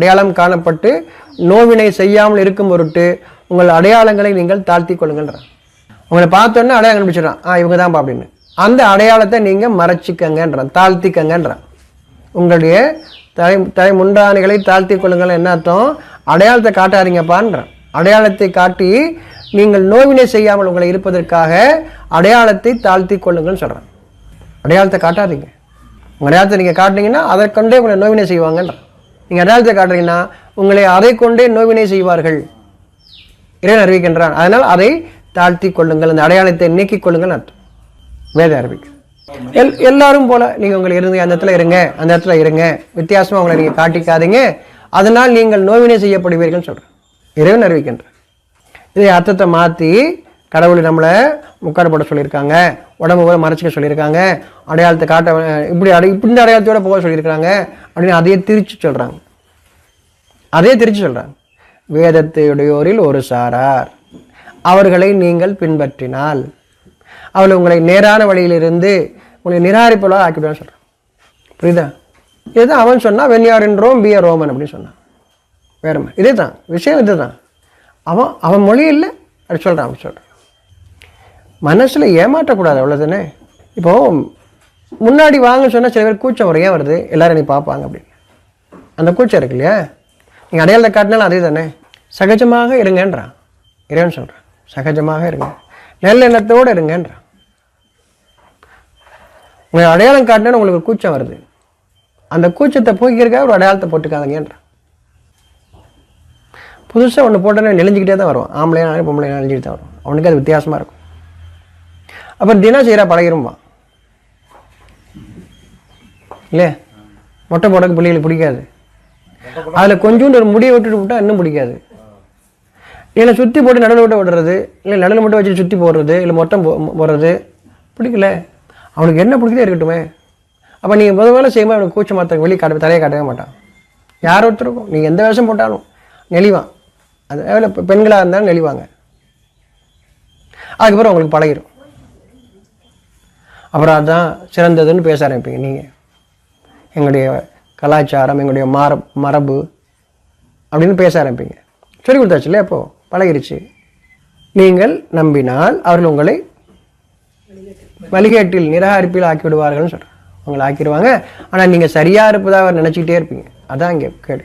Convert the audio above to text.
அடையாளம் காணப்பட்டு நோவினை செய்யாமல் இருக்கும் பொருட்டு உங்கள் அடையாளங்களை நீங்கள் தாழ்த்தி கொள்ளுங்கன்றான் உங்களை பார்த்தோன்னே அடையாளம் கண்டுபிடிச்சிடறான். ஆ இவங்க தான்ப்பா அப்படின்னு. அந்த அடையாளத்தை நீங்கள் மறைச்சிக்கங்கன்றான் தாழ்த்திக்கங்கன்றான். உங்களுடைய தலை தலை முன்றாணிகளை தாழ்த்தி கொள்ளுங்கள் என்ன அர்த்தம்? அடையாளத்தை காட்டாதீங்கப்பான்றான். அடையாளத்தை காட்டி நீங்கள் நோவினை செய்யாமல் உங்களை இருப்பதற்காக அடையாளத்தை தாழ்த்தி கொள்ளுங்கள்னு சொல்கிறான் அடையாளத்தை காட்டாதீங்க. உங்கள் அடையாளத்தை நீங்கள் காட்டினீங்கன்னா அதை கொண்டே உங்களை நோவினை செய்வாங்கன்றான். நீங்கள் அடையாளத்தை காட்டுறீங்கன்னா உங்களை அதை கொண்டே நோவினை செய்வார்கள். இறைவன் அறிவிக்கின்றான். அதனால் அதை தாழ்த்தி கொள்ளுங்கள். அந்த அடையாளத்தை நீக்கிக் கொள்ளுங்கள் அர்த்தம். வேத அறிவிக்க எல் எல்லாரும் போல நீங்கள் உங்களை இருங்க அந்த இடத்துல இருங்க. அந்த இடத்துல இருங்க. வித்தியாசமாக உங்களை நீங்கள் காட்டிக்காதீங்க. அதனால் நீங்கள் நோவினை செய்யப்படுவீர்கள் சொல்கிறேன் இறைவன் அறிவிக்கின்றான் இதை அர்த்தத்தை மாற்றி கடவுள் நம்மளை முக்காடு போட சொல்லியிருக்காங்க. உடம்பு போல மறைச்சிக்க சொல்லியிருக்காங்க. அடையாளத்தை காட்ட இப்படி அடை இப்படி இந்த அடையாளத்தோட போக சொல்லியிருக்காங்க அப்படின்னு அதையே திரிச்சு சொல்கிறாங்க அதே திருச்சி சொல்கிறாங்க வேதத்தையுடையோரில் ஒரு சாரார். அவர்களை நீங்கள் பின்பற்றினால் அவள் உங்களை நேரான வழியிலிருந்து உங்களை நிராகரிப்பவளாக ஆக்கிவிடுவான்னு சொல்கிறான் புரியுதா? இதுதான் அவன் சொன்னால் வெண்ணியார் என்றோம் பி ரோமன் அப்படின்னு சொன்னான். வேற மாதிரி. இதே தான் விஷயம் இதுதான். அவன் அவன் மொழி இல்லை. அப்படி சொல்கிறான் அப்படி சொல்கிறான் மனசில் ஏமாற்றக்கூடாது அவ்வளோதானே இப்போது முன்னாடி வாங்க சொன்னால் சில பேர் கூச்சம் வரும் ஏன் வருது. எல்லோரும் நீ பார்ப்பாங்க அப்படின்னு. அந்த கூச்சம் இருக்கு இல்லையா? நீங்கள் அடையாளத்தை காட்டினாலும் அதே தானே? சகஜமாக இருங்கன்றான் இறைவன் சொல்கிறான் சகஜமாக இருங்க. நல்லெண்ணத்தோடு இருங்கன்றான் உங்களை அடையாளம் காட்டினா உங்களுக்கு ஒரு கூச்சம் வருது. அந்த கூச்சத்தை போக்கிறதுக்காக ஒரு அடையாளத்தை போட்டுக்காதீங்கன்றான் புதுசாக ஒன்று போட்டோன்னே நெளிஞ்சிக்கிட்டே தான் வரும் ஆம்பளையா பொம்பளை நெளிஞ்சிக்கிட்டு தான் வரும் அவனுக்கு அது வித்தியாசமாக இருக்கும். அப்புறம் தினம் செய்கிறா பழகிரும்பா இல்லையா? மொட்டை போடக்கு பிள்ளைகளுக்கு பிடிக்காது. அதில் கொஞ்சோண்டு ஒரு முடியை விட்டுட்டு விட்டால் இன்னும் பிடிக்காது இல்லை சுற்றி போட்டு நடுவில் விட்டு விடுறது இல்லை நடுவில் மட்டும் வச்சு சுற்றி போடுறது இல்லை மொத்தம் போ போடுறது பிடிக்கல. அவனுக்கு என்ன பிடிக்குதே இருக்கட்டுமே. அப்போ நீங்கள் முதல் வேலை செய்யும்போது அவனுக்கு கூச்சம் மாத்த வெளியே காட்ட தலையை காட்டவே மாட்டான். யார் ஒருத்தருக்கும் நீங்கள் எந்த வேஷம் போட்டாலும் நெளிவான். அது வேலை பெண்களாக இருந்தாலும் நெளிவாங்க. அதுக்கப்புறம் உங்களுக்கு பழகிடும் அப்புறம் அதுதான் சிறந்ததுன்னு பேச ஆரம்பிப்பீங்க நீங்கள் எங்களுடைய கலாச்சாரம் எங்களுடைய மர மரபு அப்படின்னு பேச ஆரம்பிப்பீங்க சொல்லி கொடுத்தாச்சு இல்லையா அப்போது பழகிருச்சு. நீங்கள் நம்பினால் அவர்கள் உங்களை வழிகேட்டில் நிராகரிப்பில் ஆக்கி விடுவார்கள்னு சொல்கிறேன் உங்களை ஆக்கிடுவாங்க ஆனால் நீங்கள் சரியாக இருப்பதாக அவர் நினச்சிக்கிட்டே இருப்பீங்க. அதான் இங்கே கேடு.